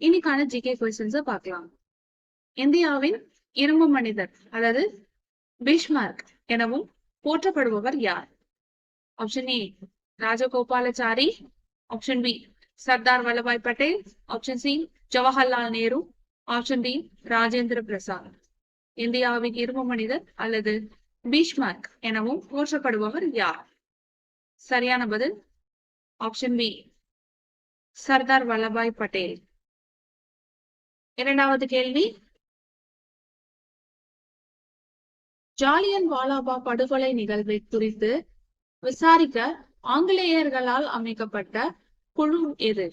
இன்னைக்கான ஜிகே கொஸ்டின்ஸ பார்க்கலாம். இந்தியாவின் இரும்பு மனிதர் அதாவது பிஷ்மார்க் எனவும் போற்றப்படுபவர் யார்? Option A Rajagopalachari. Option B Sardar Vallabhbhai Patel. Option C Jawaharlal Nehru. Option D Rajendra Prasad. இந்தியாவின் இரும்பு மனிதர் அல்லது பீஷ்மார்க் எனவும் போற்றப்படுபவர் யார்? சரியான பதில் ஆப்ஷன் பி சர்தார் வல்லபாய் பட்டேல். இரண்டாவது கேள்வி. ஜாலியன் வாலாபா படுகொலை நிகழ்வை குறித்து விசாரிக்க ஆங்கிலேயர்களால் அமைக்கப்பட்ட குழு எது?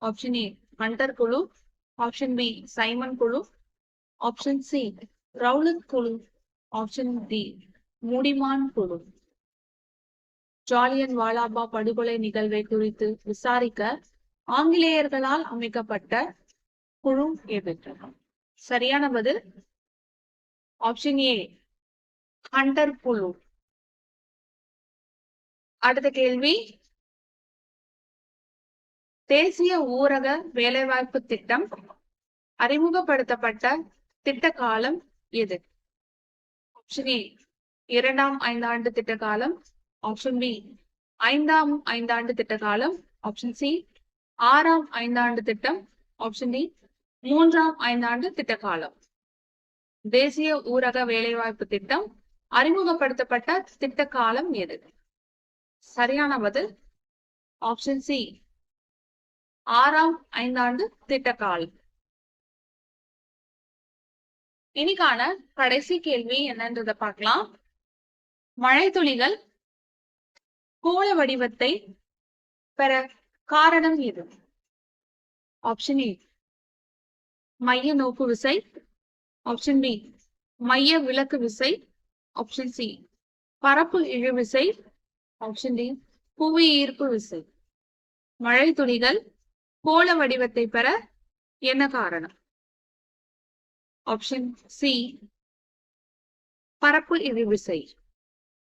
ஆப்ஷன் ஏ ஹண்டர் குழு. ஆப்ஷன் பி சைமன் குழு. ஆப்ஷன் சி ரவுலத் குழு. ஆப்ஷன் டி முடிமான் குழு. ஜாலியன் வாலாபா படுகொலை நிகழ்வை குறித்து விசாரிக்க ஆங்கிலேயர்களால் அமைக்கப்பட்ட குழு எது சரியான பதில்? ஆப்ஷன் ஏ ஹண்டர் புழு அடுத்த கேள்வி? தேசிய ஊரக வேலைவாய்ப்பு திட்டம் அறிமுகப்படுத்தப்பட்ட திட்ட காலம் எது? ஆப்ஷன் ஏ இரண்டாம் ஐந்தாண்டு திட்ட காலம். ஆப்ஷன் பி ஐந்தாம் ஐந்தாண்டு திட்ட காலம். ஆப்ஷன் சி ஆறாம் ஐந்தாண்டு திட்டம். ஆப்ஷன் டி மூன்றாம் ஐந்தாண்டு திட்ட காலம் தேசிய ஊரக வேலைவாய்ப்பு திட்டம் அறிமுகப்படுத்தப்பட்ட திட்ட காலம் எது? சரியான பதில் ஆப்ஷன் சி ஆறாம் ஐந்தாண்டு திட்ட காலம் இனிக்கான கடைசி கேள்வி என்னன்றத பார்க்கலாம். மழை துளிகள் கோள வடிவத்தை பெற காரணம் எது? ஆப்ஷன் ஏ மைய நோக்கு விசை ஆப்ஷன் பி மைய விளக்கு விசை ஆப்ஷன் சி பரப்பு இழுவிசை ஆப்ஷன் டி புவி ஈர்ப்பு விசை. மழை துளிகள் கோள வடிவத்தை பெற என்ன காரணம்? ஆப்ஷன் சி பரப்பு இழுவிசை